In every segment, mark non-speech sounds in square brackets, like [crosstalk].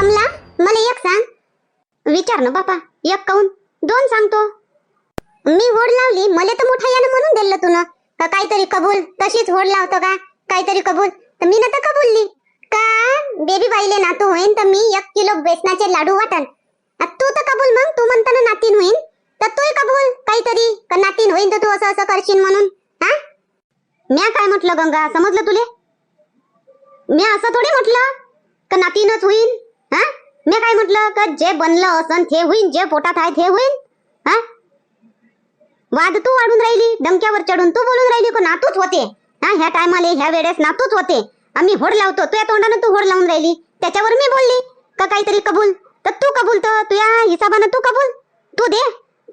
कमला मला एक सांग. विचार ना बापा एक काऊन? दोन सांगतो. मी होड लावली मला तर मोठा यानं म्हणून दिलं तुला का काहीतरी कबूल? तशीच होड लावतो का? काहीतरी कबूल? तर मी ना तर कबूलली. का? बेबी बाईले नातू होईन तर मी एक किलो बेसनाचे लाडू वाटन. तू तर कबूल मग? तू म्हणता ना नातीन होईन. तर तूही कबूल काहीतरी? का नातीन होईन तर तू असं असं करशील म्हणून? हा? म्या काय म्हटलं गंगा? समजलं तुले? म्या असं थोडी म्हटलं? का नातीनच होईन? मी काय म्हटलं का जे बनलं असन ते होईन जे पोटात आहे ते होईन? हा? वाद तू वाढून राहिली डमक्यावर चढून तू बोलून राहिली को नातूच होते? हा ह्या टायमाला ह्या वेळेस नातूच होते. आम्ही होड लावतो तुझ्या तोंडानं तू होड लावून राहिली. त्याच्यावर मी बोलली का काहीतरी कबूल? तर तू कबूल तर तुझ्या हिसाबानं तू कबूल? तू दे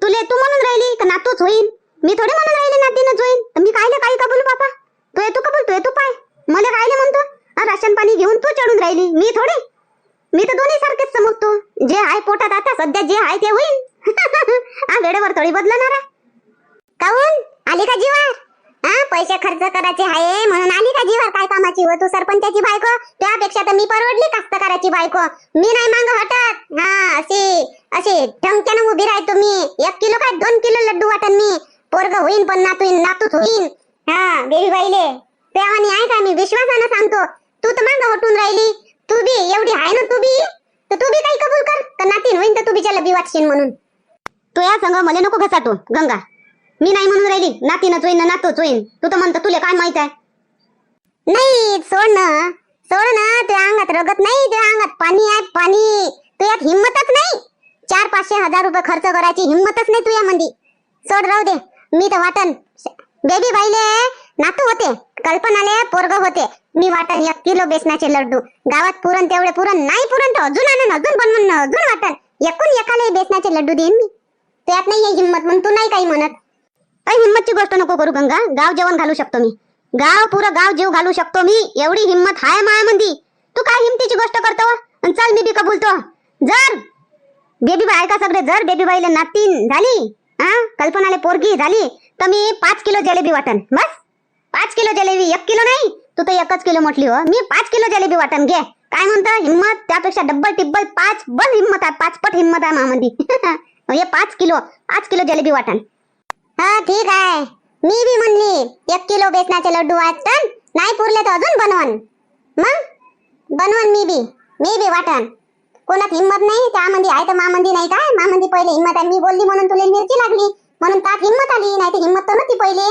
तुले तू म्हणून राहिली का नातूच होईन? मी थोडे म्हणून राहिली नातीनच होईन तर मी कायले काही कबूल बापा? तू तू कबूल तू तू पाय. मला कायले म्हणतो? राशन पाणी घेऊन तू चढून राहिली. मी थोडी मी तर दोन्ही सारखेच समजतो जे आहे पोटात आता सध्या जे आहे ते होईल. [laughs] हा वेळेवर थोडी बदलणार काऊन? आली का जीवार? हा पैसे खर्च करायचे आहे म्हणून आली का जीवार? काय कामाची हो तू सरपंचाची बायको? त्यापेक्षा तर मी परवडली कास्तकाराची बायको? मी नाही मांग हटत. हा अशी अशी ठमक्यानं उभी राहतो मी एक किलो काय दोन किलो लड्डू वाटन मी? पोरग होईन पण नातून नातूच होईन. हा बेबी बाईले तेव्हा आहे का मी? विश्वासानं सांगतो. तू तर मांग हटून राहिली. तू बी एवढी आहे ना तू बी? तर तू बी काही कबूल कर तर नातीन होईन तर तू बिचारा बी वाटशील म्हणून. तू या संग मला नको घसाटू गंगा. मी नाही म्हणून राहिली नातीनच होईन ना नातूच होईन. तू तर म्हणतो तुला काय माहीत आहे? नाही सोड ना. सोड ना तुझ्या अंगात रगत नाही तुझ्या अंगात पाणी आहे पाणी. तुझ्यात हिंमतच नाही. चार पाचशे हजार रुपये खर्च करायची हिंमतच नाही तुझ्या मंदी. सोड राहू दे. मी तर वाटन बेबी बाईले नातू होते कल्पनाले पोरग होते. मी वाटन एक किलो बेसनाचे लड्डू. गावात पुरण तेवढे पुरण नाही पुरण तर अजून आणन अजून बनवून अजून वाटन एकूण एकाला बेसनाचे लड्डू देईन मी. त्यात नाही आहे हिंमत म्हणून तू नाही काही म्हणत. काही हिंमतची गोष्ट नको करू गंगा. गाव जेवण घालू शकतो मी. गाव पुरं गाव जीव घालू शकतो मी. एवढी हिंमत हाय माया मंदी. तू काय हिमतीची गोष्ट करतो? चल मी बी कबूलतो जर! बेबी बाय का सगळे जर बेबी बाईला नातीन झाली हा? कल्पनाले पोरगी झाली तर मी पाच किलो जलेबी वाटन. बस? पाच किलो जलेबी एक किलो नाही तू तर एकच किलो म्हटली हो. मी पाच किलो जलेबी वाटन घे. काय म्हणतो? हिंमत? त्यापेक्षा डब्बल टिब्बल पाच बल हिंमत आहे पाच पट हिंमत आहे मामंदी [laughs] हे पाच किलो पाच किलो जलेबी वाटन हा ठीक आहे. मी बी म्हणली एक किलो बेसनाचे लड्डू वाटन नाही पुरले तर अजून बनवन. मग? बनवन मी बी. मी बी वाटन कोणात हिंमत नाही त्यामध्ये आहे तर मामंदी नाही काय? मामंदी पहिले हिंमत आहे. मी बोलली म्हणून तुला मिरची लागली. म्हणून त्यात हिंमत आली नाही तर हिंमत तर नव्हती पहिले.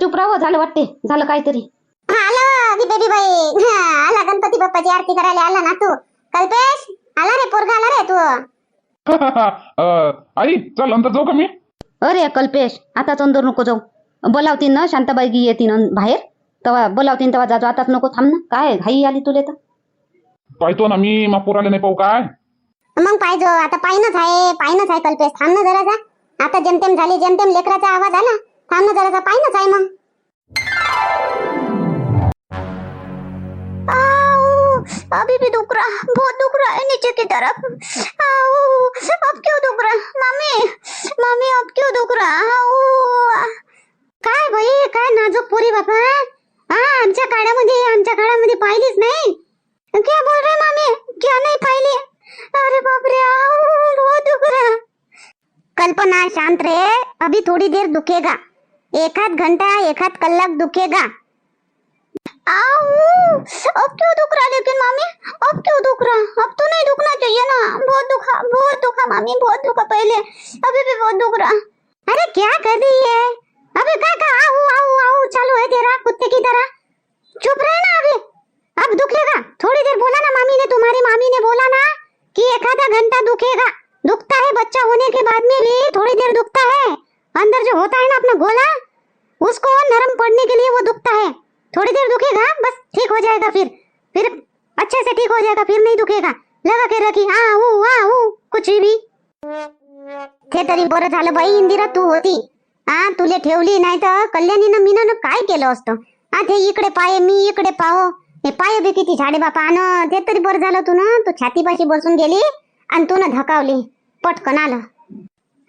चुप राहा झालं वाटते झालं काहीतरी. हा, आलो बेबी बाई [laughs] हा, आला गणपती बाप्पाची आरती करायला. आला ना तू? कल्पेश आला रे पोरगा आला रे तू? [laughs] अ, आई चल अंतर जाऊ का मी? अरे कल्पेश आताच अंदर नको जाऊ. बोलावतीन ना शांताबाई गी येतीन अन बाहेर. तेव्हा बोलावतीन तेव्हा जातो आताच नको थांब ना. काय घाई आली तुले तर? पाहतो ना मी मा पोराला नाही पाहू काय? मग पाहिजे आता पायनच आहे पायनच आहे कल्पेश. थांब ना जरासा आता जेमतेम झाली जेमतेम लेकराचा आवाज आला. थांब ना जरासा पायनच आहे मग. अभी भी दुख रहा बहुत दुख रहा है नीचे की तरफ। आओ अब क्यों दुख रहा? मामी मम्मी अब क्यों दुख रहा? आओ काय बाई काय नाजूक पोरी बापा हा? आमच्या काळामध्ये आमच्या काळामध्ये पाहिलीच नाही. क्या बोल रहे मामी क्या नहीं पाहिली? अरे बाप रे आऊ, बहुत दुख रहा. कल्पना शांत रे. अभी थोड़ी देर दुखेगा. एक आध घंटा एक आध कलाक दुखेगा अब क्यों दुख रहा लेकिन मामी? अब क्यों दुख रहा अब तो नहीं दुखना चाहिए ना. बहुत दुखा बहुत दुखा मामी बहुत दुखा पहले. अभी भी बहुत दुख रहा अरे क्या कर रही है? अबे क्या क्या आऊ आऊ आऊ चालू है तेरा कुत्ते की तरह. चुप रहे ना अभी. अब दुखेगा. थोड़ी देर बोला ना मामी ने तुम्हारी मामी ने बोला ना कि एक आधा घंटा दुखेगा. दुखता है बच्चा होने के बाद में भी थोड़ी देर दुखता है. अंदर जो होता है ना अपना गोला उसको नरम पड़ने के लिए वो दुखता है। थोड़ी देर दुखेगा, बस ठीक हो जाएगा फिर। फिर अच्छे से ठीक हो जाएगा, फिर नहीं दुखेगा। लगा के रखी, आ आ कुछ भी। ते तरी बरं झालं बाई इंदिरा, तू होती। हा तुले ठेवली नाही तर कल्याणीनं मीनं काय केलं असतं? हा ते इकडे पाय, मी इकडे पाहो। हे पाय बी किती झाडे बापा आण ते तरी बरं झालं तू ना, तू छातीपाशी बसून गेली आणि तू ना धकावली, पटकन आलं।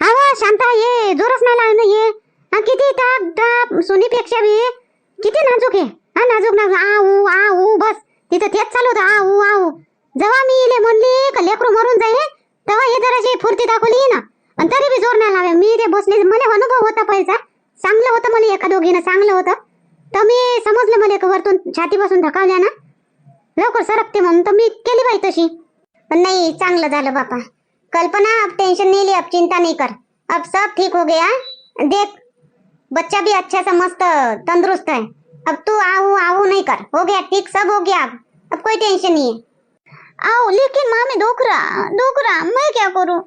हा शांता, ये जोरच नाही लागलं, ये। हा किती? ताप ताप सुनीपेक्षा बी किती नाजूक आहे? हा नाजूक नाजूक. आऊ आऊ बस. तिथं तेच चालू होतं. आऊ आऊ. जेव्हा मी इले म्हणली का लेकरू मरून जाईल तेव्हा हे जराशी फुर्ती दाखवली ना. पण तरी बी जोर नाही लावे मी ते बसले. मला अनुभव होता पहिला चांगलं होतं मला एका दोघीनं. चांगलं होतं. तर मी समजलं मला का वरतून छातीपासून धकावल्या ना. लवकर सरकते म्हणून. तर मी केली बाई तशी. पण नाही चांगलं झालं बापा. कल्पना अब टेन्शन नाही ली. अब चिंता नाही कर. अब सब ठीक हो गया. देख. बच्चा भी अच्छा सा मस्त तंदुरुस्त है। अब तू आओ आओ नहीं कर। हो गया ठीक सब हो गया अब। अब कोई टेंशन नहीं है। आओ लेकिन मामी दुख रहा दुख रहा मैं क्या करूँ?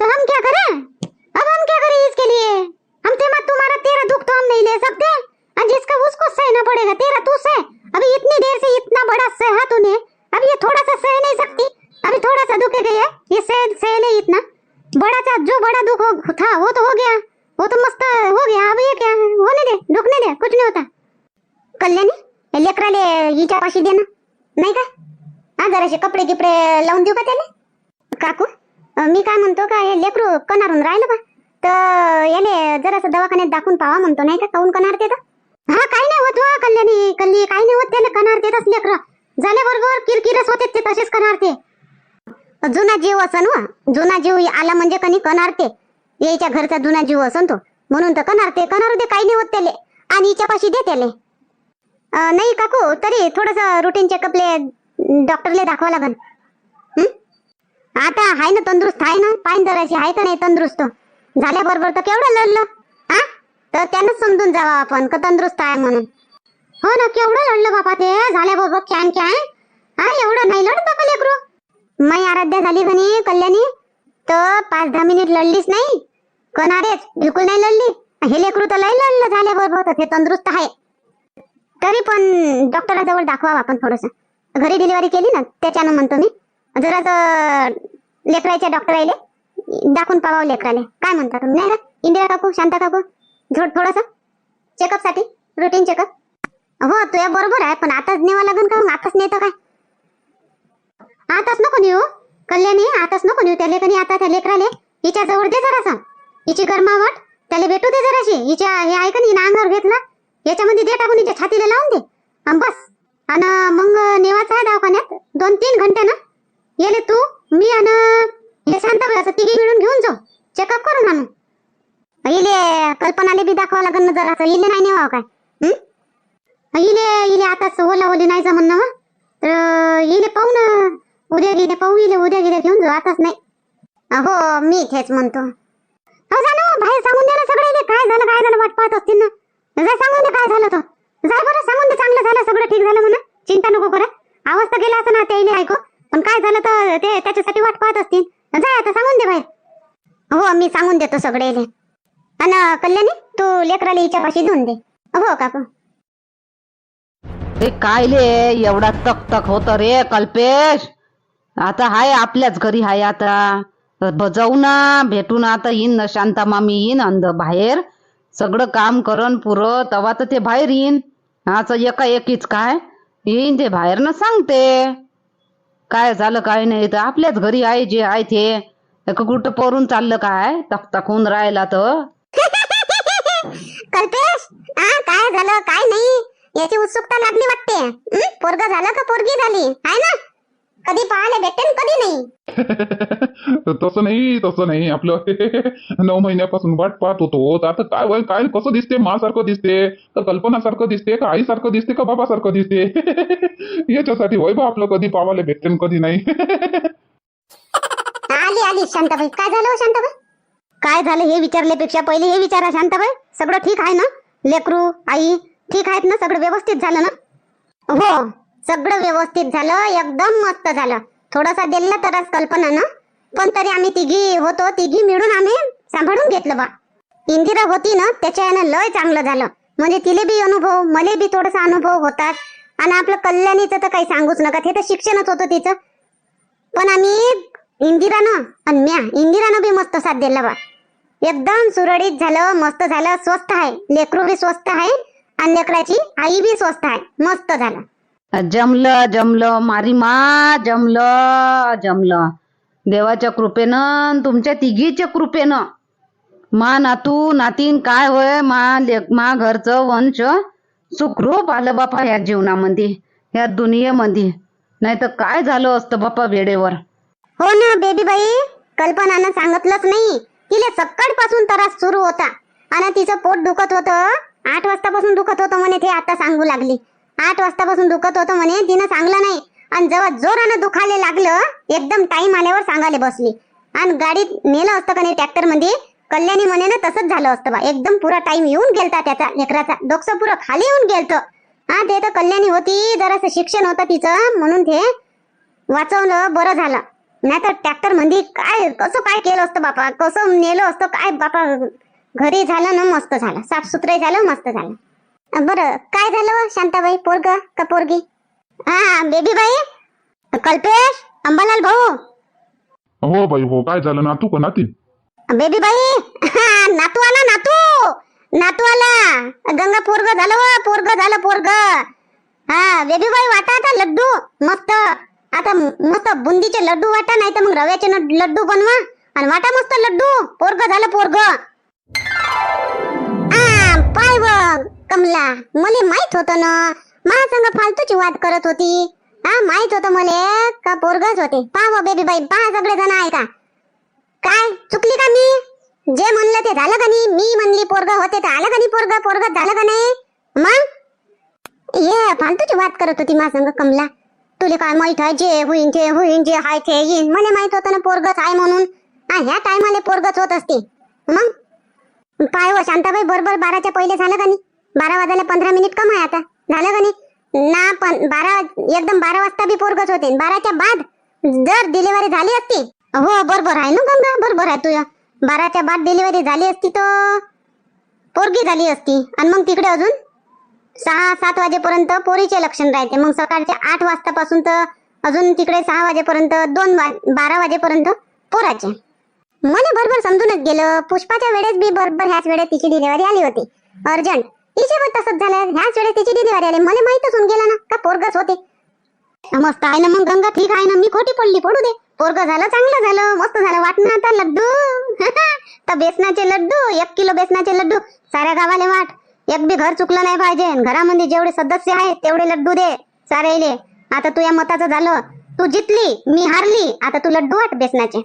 तो हम क्या करें? अब हम क्या करें इसके लिए? हम थे मत तुम्हारा तेरा दुख तो हम नहीं ले सकते। जिसका उसको सहना पड़ेगा तेरा तू सह। अभी इतनी देर से इतना बड़ा सहा तूने। अब ये थोड़ा सा सह नहीं सकती। अभी थोड़ा सा दुख गया ये सह सह ले इतना। बड़ा सा जो बड़ा दुख हो, था वो तो हो गया। वो तो मस्त हो गया अब ये क्या? होने दे दुखने दे कुछ नहीं होता। कल्याणी लेकराले हिच्या पाशी दे ना। नाही का? हा जराशे कपडे गिपडे लावून देऊ का त्याला काकू मी काय म्हणतो का हे लेकरू कणारून राहिलं का तर याले जरासं दवाखान्यात दाखवून पावा म्हणतो नाही का? काऊन कणार ते हा काही नाही होत वा कल्याणी कल्ली काही नाही होत त्याला कणार देतच लेकर. झाल्याबरोबर किरकिरच होते ते तसेच कणार ते जुना जीव असन व जुना जीव आला म्हणजे कणी कणार ते याच्या घरचा जुना जीव असन तो. म्हणून तर कणार ते कणार ते काही नाही होत त्याले. आणि हिच्या पाशी दे त्याले. नाही काकू तरी थोडस रुटीन चेकअपले डॉक्टरले दाखवा लागन. आता हाय ना तंदुरुस्त आहे ना? पाय जराशी आहे का नाही तंदुरुस्त? झाल्याबरोबर तर केवढं लढलं? हा तर त्यांनाच समजून जावा आपण का तंदुरुस्त आहे म्हणून. हो ना केवढं लढलं बाबा ते? झाल्याबरोबर कॅन कॅन हा एवढं नाही लढत बापा लेकरू. मै आराध्या झाली म्हणे कल्याणी. तर पाच दहा मिनिट लढलीच नाही. कणारेच बिलकुल नाही लढली. हे लेकरू तर लय लढलं झाल्याबरोबर तर हे तंदुरुस्त आहे. तरी पण डॉक्टराजवळ दाखवावं आपण थोडस. घरी डिलिव्हरी केली ना त्याच्यानं म्हणतो मी. जरा लेकराच्या डॉक्टर आले दाखवून पावावं लेकराले. काय म्हणता तुम्ही? नाही का इंदिरा काकू शांता काकू थोड थोडस. चेकअपसाठी रुटीन चेकअप हो तुझ्या बरोबर आहे पण आताच नेवा लागेल का मग? आताच नेतं काय? आताच नको नेऊ. कल्याणी आताच नको नेऊ. त्या कधी आता त्या लेकराले हिच्या जवळ दे जरासा. हिची गरमावट? त्याला भेटू दे जराशी. हिच्या हे आहे का नाही अंगावर घेतला. याच्यामध्ये दे टाकून हिच्या छातीला लावून दे. बस. आणि मग नेवाचा आहे दवाखान्यात. दोन तीन घंटे ना. येले तू मी आणि हे शांताबाई असं तिघी मिळून घेऊन जाऊ. चेकअप करून आणू. इले कल्पनाले बी दाखवा लागेल ना जरा. इले नाही नेवा काय? इले इले आताच ओला ओली नाही जमन ना तर इले पाहू ना. उद्या गेले पाहू इले उद्या गेले घेऊन जाऊ. आताच नाही. हो मी तेच म्हणतो. हो जा ना बाहेर सांगून द्या ना सगळे काय झालं काय झालं वाट पाहत असतील ना. जा सांगून दे काय झालं तो. जा बरं सांगून दे चांगलं झालं सगळं ठीक झालं म्हणा चिंता नको करा. आवाज तर गेला असं ना त्याने इले पण काय झालं तर ते त्याच्यासाठी वाट पाहत असतील. जा आता सांगून दे बाहेर. हो मी सांगून देतो सगळे आणि कल्याणी तू लेकराला हिच्या पाशी देऊन दे. हो काकू. हे काय ले एवढा तक तक होत रे कल्पेश. आता हाय आपल्याच घरी हाय आता. जाऊ ना भेटून आता येईन ना शांता मामी येईन अंद बाहेर. सगळं काम करन पुरं तवा तर ते बाहेर येईन. असं एका एकीच काय? येईन ते बाहेर ना सांगते. काय झालं काय नाही तर आपल्याच घरी आहे जे आहे ते. एक कुठं परून चाललं काय? तक होऊन राहिला तर. कल्पेश काय झालं काय नाही? याची उत्सुकता लागली वाटते. पोरग झालं का पोरगी झाली? आहे ना? कधी पाहायला भेटेल कधी नाही। [laughs] तसं नाही तसं नाही आपलं [laughs] नऊ महिन्यापासून वाट पाहत होतो. तर आता काय वय काय कसं दिसते? मासारखं दिसते का कल्पनासारखं दिसते का आईसारखं दिसते का बाबासारखं दिसते? [laughs] याच्यासाठी वय बा आपलं कधी पावायला भेटते न कधी नाही. आली आली शांताबाई. काय झालं हो शांताबाई? काय झालं हे विचारल्यापेक्षा पहिले हे विचारा शांताबाई. सगळं ठीक आहे ना? लेकरू आई ठीक आहेत ना? सगळं व्यवस्थित झालं ना? हो. सगळं व्यवस्थित झालं एकदम मस्त झालं. थोडासा दिला तरच कल्पना ना? पण तरी आम्ही तिघी होतो तिघी मिळून आम्ही सांभाळून घेतलं बा. इंदिरा होती ना त्याच्यानं लय चांगलं झालं. म्हणजे तिले बी अनुभव मले बी थोडासा अनुभव होतात. आणि आपलं कल्याणीचं तर काही सांगूच नका हे तर शिक्षणच होतं तिचं. पण आम्ही इंदिरानं आणि म्या इंदिरानं बी मस्त साथ दिला बा. एकदम सुरळीत झालं मस्त झालं स्वस्त आहे. लेकरू बी स्वस्त आहे आणि लेकराची आई बी स्वस्त आहे. मस्त झालं. जमलं जमलं मारी मा जमलं जमलं. देवाच्या कृपेनं तुमच्या तिघीच्या कृपेनं. मा नातू नातीन काय होय? मा मा घरचं वंश. सुखरूप आलं बापा या जीवनामध्ये या दुनियेमध्ये नाही तर काय झालं असतं बाप्पा वेळेवर हो ना बेबी बाई कल्पनानं सांगितलंच नाही. तिला सकाळपासून त्रास सुरू होता. आणि तिचं पोट दुखत होतं. आठ वाजतापासून दुखत होतं म्हणे ते आता सांगू लागली. आठ वाजतापासून दुखत होतं म्हणे. तिनं सांगलं नाही. आणि जेव्हा जोरानं दुखायला लागलं एकदम टाइम आल्यावर सांगायला बसली. आणि गाडीत नेलं असतं का नाही ट्रॅक्टरमध्ये कल्याणी म्हणे ना तसंच झालं असतं बा. एकदम पुरा टाइम येऊन गेलता त्याचा लेकराचा. डोकसं पुरं खाली येऊन गेलतं. हा ते तर कल्याणी होती. जरासं शिक्षण होतं तिचं. म्हणून ते वाचवलं बरं झालं. नाहीतर ट्रॅक्टरमध्ये काय कसं काय केलं असतं बापा? कसं नेलं असतं? काय बापा? घरी झालं ना मस्त झालं. साफसुथरं झालं मस्त झालं. बरं काय झालं शांताबाई पोरग का पोरगी? हा बेबी बाई? कल्पेश अंबालाल भाऊ? हो बाई हो काय झालं नातू का नाती? बेबी बाई? नातू आला नातू! नातू आला! गंगा पोरग झालं व पोरग झालं पोरग! हा बेबी बाई वाटा आता लड्डू मस्त! आता मस्त बुंदीचे लड्डू वाटा नाही तर मग रव्याचे लड्डू बनवा. आणि वाटा मस्त लड्डू पोरग झालं पोरग! पाय बघ! कमला मले माहीत होत ना माझ्या संग फालतूची वाद करत होती. हा माहीत होतं मले का पोरगच होते. पाहा बेबी बाई पहा सगळे जण आहे का? काय चुकली का मी? जे म्हणलं ते झालं का नाही? मी म्हणली पोरग होते तर आलं का नाही पोरग? पोरग झालं का नाही? मग? ये फालतूची वाद करत होती माझ्या संग कमला. तुला काय माहीत आहे? जे होईन ते होईन जे हाय ते येईन. मला माहीत होतं ना पोरगच आहे म्हणून. हा ह्या टायमाला पोरगच होत असते. मग? काय हो शांताबाई बरोबर बाराच्या पहिले झालं का नाही? बारा वाजायला पंधरा मिनिट कम आहे आता. झालं का नाही? ना पण बारा एकदम बारा वाजता बी पोरगच होते. बाराच्या बाद जर डिलिव्हरी झाली असती. हो बरोबर आहे ना गंगा? बरोबर आहे तुझ्या बाराच्या बाद डिलिव्हरी झाली असती तर पोरगी झाली असती. आणि मग तिकडे अजून? सहा सात वाजेपर्यंत पोरीचे लक्षण राहते. मग सकाळच्या आठ वाजतापासून तर अजून तिकडे सहा वाजेपर्यंत दोन वा बारा वाजेपर्यंत पोराचे. मला बरोबर समजूनच गेलं. पुष्पाच्या वेळेस बी बरोबर ह्याच वेळेस तिची डिलिव्हरी आली होती. अर्जंट. तिचे तसंच झालं. ह्याच वेळेस तिची डिलिव्हरी आली. मला माहितच होऊन गेला ना. का पोरगच होते. मस्त आहे ना मग गंगा. ठीक आहे ना. मी खोटी पडली. पडू दे. पोरग झालं चांगलं झालं. मस्त झालं. वाटणं आता लड्डू. [laughs] तर बेसनाचे लड्डू. एक किलो बेसनाचे लड्डू. साऱ्या गावाला वाट. एक बी घर चुकलं नाही पाहिजे. घरामध्ये जेवढे सदस्य आहेत तेवढे लड्डू दे. सारेले. आता तू या मताचं झालं. तू जितली मी हारली. आता तू लड्डू वाट बेसनाचे.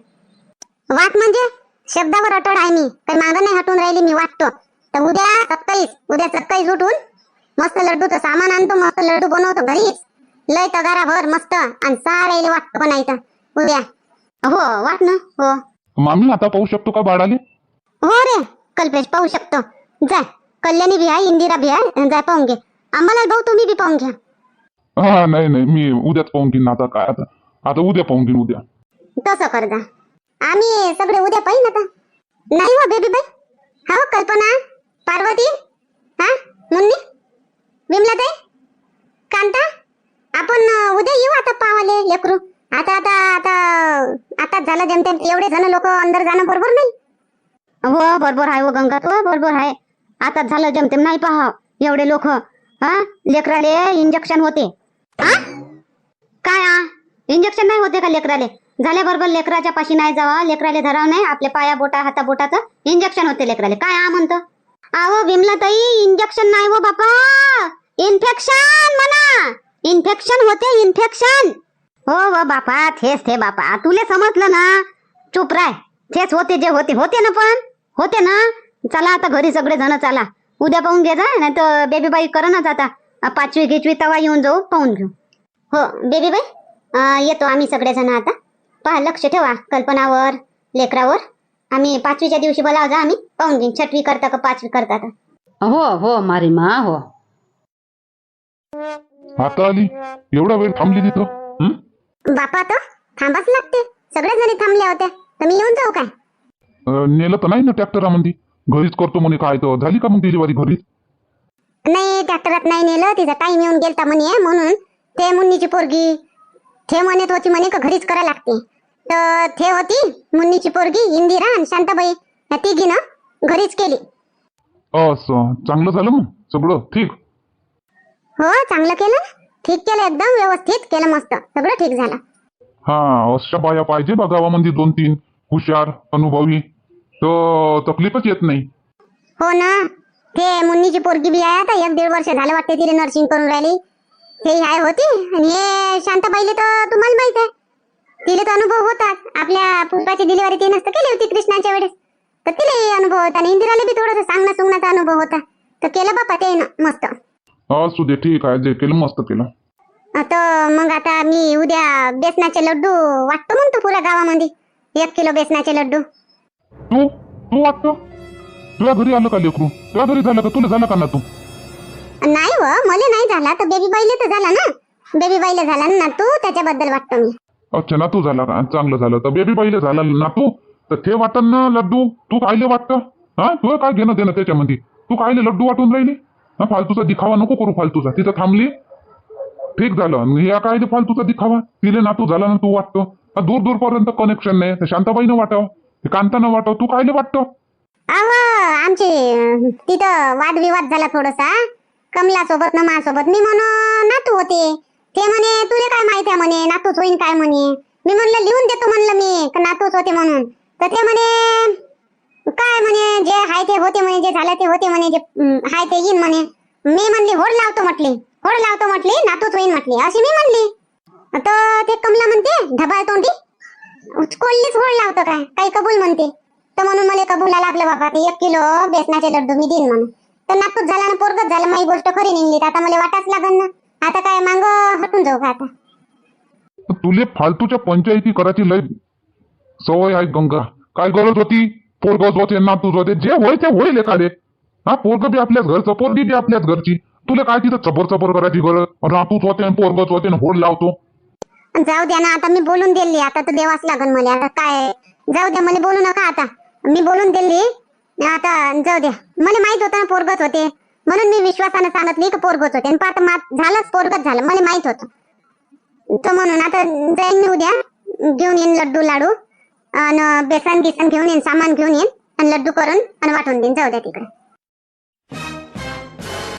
वाट म्हणजे शब्दावर अटळ आहे मी. काही मागं नाही हटून राहिली मी वाटतो. तर उद्या सत्तावीस उद्या सत्तावीस उठून मस्त लड्डूचं सामान आणतो मस्त लड्डू बनवतो घरीच. लय तगारा भर मस्त आणि सारे वाटतो बनायचं उद्या. हो वाट ना? हो. मामी आता पाहू शकतो का बाळाले? हो रे कल्पेश पाहू शकतो. जा कल्याणी बी आहे इंदिरा बी आहे जा पाहून घे. आम्हाला भाऊ तुम्ही बी पाहून घ्या. हा नाही नाही मी उद्याच पाहून घेईन आता काय आता. आता उद्या पाहून घेईन उद्या. तसं कर जा. आम्ही सगळे उद्या पाहिन आता. नाही हो बेबी बाई हा हो कल्पना. पार्वती? हा? मुन्नी? विमलाताई? कांता? आपण उद्या येऊ आता पावाले लेकरू. आता आता आता आता झालं जमते एवढे जण लोक अंदर जाणं बरोबर नाही. हो बरोबर आहे हो गंगा हो बरोबर आहे. आता झालं जमतेम नाही पहा एवढे लोक हा? लेकराले इंजेक्शन होते. हा काय आ? इंजेक्शन नाही होते का लेकराले? झाल्याबरोबर लेकराच्या पाशी नाही जावा. लेकराले धराव नाही. आपल्या पाया बोटा हाता बोटाचं इंजेक्शन होते लेकराले. काय आ म्हणतो? अहो विमला ताई इंजेक्शन नाही हो बापा. इन्फेक्शन म्हणा. इन्फेक्शन होते इन्फेक्शन हो व बापा थेच थे बापा. तुले समजलं ना? चुप राय. थेच होते जे होते होते ना पण. होते ना? चला आता घरी सगळे जण चला. उद्या पाहून घे जा नाही तर बेबी बाई करणच आता पाचवी गिचवी तवा येऊन जाऊ पाहून घेऊ. हो बेबी बाई येतो आम्ही सगळेजण आता. पहा लक्ष ठेवा कल्पनावर लेकरावर. आम्ही पाचवीच्या दिवशी बोलाव जा आम्ही पाहून घेईन. छठवी करता का पाचवी करता तर. हो हो मारी मा हो. आता आली? एवढा वेळ थांबली तिथं? हं? बापा तर थांबाच लागते. सगळ्या जणी थांबल्या होत्या. तर मी येऊन जाऊ काय? अं, नेलं तर नाही ना ट्रॅक्टरामध्ये घरीच करतो म्हणे काय तर. झाली का मग डिलिव्हरी घरीच? नाही ट्रॅक्टरात नाही नेलं. तिचा टाइम येऊन गेलता म्हणे म्हणून. ते मुन्नीची पोरगी ते म्हणत होती म्हणे का घरीच करा लागते. तर ते होती मुन्नीची पोरगी इंदिरा आणि शांताबाई. या तिघीनं घरीच केली. असं चांगलं झालं मग? सगळं ठीक? हो चांगलं केलं? ठीक केलं एकदम व्यवस्थित केलं मस्त. सगळं ठीक झालं. हा अशा बाया पाहिजे बा गावामध्ये दोन तीन हुशार अनुभवी. तर तकलीफच येत नाही. हो ना. ते मुन्नीची पोरगी बी आहे आता एक दीड वर्ष झालं वाटते तिने नर्सिंग करून राहिली. हे आहे होती. आणि हे शांताबाईले तर तुम्हाला माहीत आहे. अनुभव होतात. आपल्या पुष्पाची डिलिव्हरी तिनंच तर केली होती कृष्णाच्या वेळेस. तर तिला अनुभव होता आणि इंदिराला बी थोडस सांगणं सुंगण्याचा अनुभव होता. तर केलं बापा ते मस्त. असू दे ठीक आहे जे केलं मस्त केलं. तर मग आता मी उद्या बेसनाचे लड्डू वाटतो म्हणतो पुऱ्या गावामध्ये. एक किलो बेसनाचे लड्डू. तू? तू वाटतं? तुझ्या घरी आलं का लेकरू? तुझ्या घरी झालं का? तुला झालं का ना तू? नाही व मला नाही झाला. तर बेबी बाईले तर झाला ना. बेबी बाईले झाला ना तू? त्याच्याबद्दल वाटतो मी. अच्छा नातू झाला का चांगलं झालं. तर बेबी बाईले झाला नातू. तर ते वाटन ना लड्डू. तू कायले वाटतं? हा? तुला काय घेणं देणं त्याच्यामध्ये? तू कायले लड्डू वाटून राहिली? हा फालतूचा दिखावा नको करू फालतूचा. तिथं थांबली. ठीक झालं. या काय फालतूचा दिखावा? तिले नातू झाला ना तू वाटतो? हा दूर दूर पर्यंत कनेक्शन नाही. तर शांताबाईनं वाटावं. ते कांतानं वाटव. तू कायले वाटतो? अव आमचे तिथं वादविवाद झाला थोडासा. कमला सोबत ना माझ्यासोबत मी म्हणून नातू होते. ते म्हणे तुले काय माहीत आहे? म्हणे नातूच होईन काय? म्हणे. मी म्हणलं लिहून देतो म्हणलं मी का नातूच होते म्हणून. तर ते म्हणे काय? म्हणे जे हाय ते होते म्हणे जे झालं ते होते म्हणे जे हाय ते येईन म्हणे. मी म्हणली होड लावतो म्हटली. होड लावतो म्हटली नातूच होईन म्हटली. अशी मी म्हणली. तर ते कमला म्हणते ढबाळ तोंडी कोल्लीच होड लावतो काय? काही कबूल म्हणते. तर म्हणून मला कबूलाला लागलं बाबा ते एक किलो बेसनाचे लड्डू मी देईन म्हणून. तर नातूच झाला ना पोरगत झालं. माझी गोष्ट खरी निघली. तर आता मला वाटाच लागन ना. आता काय मांग हटून जाऊ का आता? तुले फालतूच्या पंचायती करायची लय सवय आहे गंगा. काय गरज होती? पोरगत होते नातूच होते जे होय ते होईल एखादे. हा पोरग बी आपल्याच घरचं पोरगी बी आपल्याच घरची. तुला काय तिथं चबर चबर करायची गरज? नातूच होते पोरगत होते होड लावतो. जाऊ द्या ना आता मी बोलून दिली. आता तर देवाच लागन मला. आता काय? जाऊ द्या मला बोलू नका आता. मी बोलून दिली. आता जाऊ द्या. मला माहीत होतं ना पोरगत होते म्हणून मी विश्वासानं सांगितली की पोरगत होते पण आता मात झालंच पोरगच झालं. मला माहीत होत. तर म्हणून आता जाईन मी उद्या. घेऊन येईन लड्डू लाडू. आणि बेसन गिसन घेऊन येईन सामान घेऊन येईन. आणि लड्डू करून आणि वाटून देईन. जाऊ द्या तिकडे.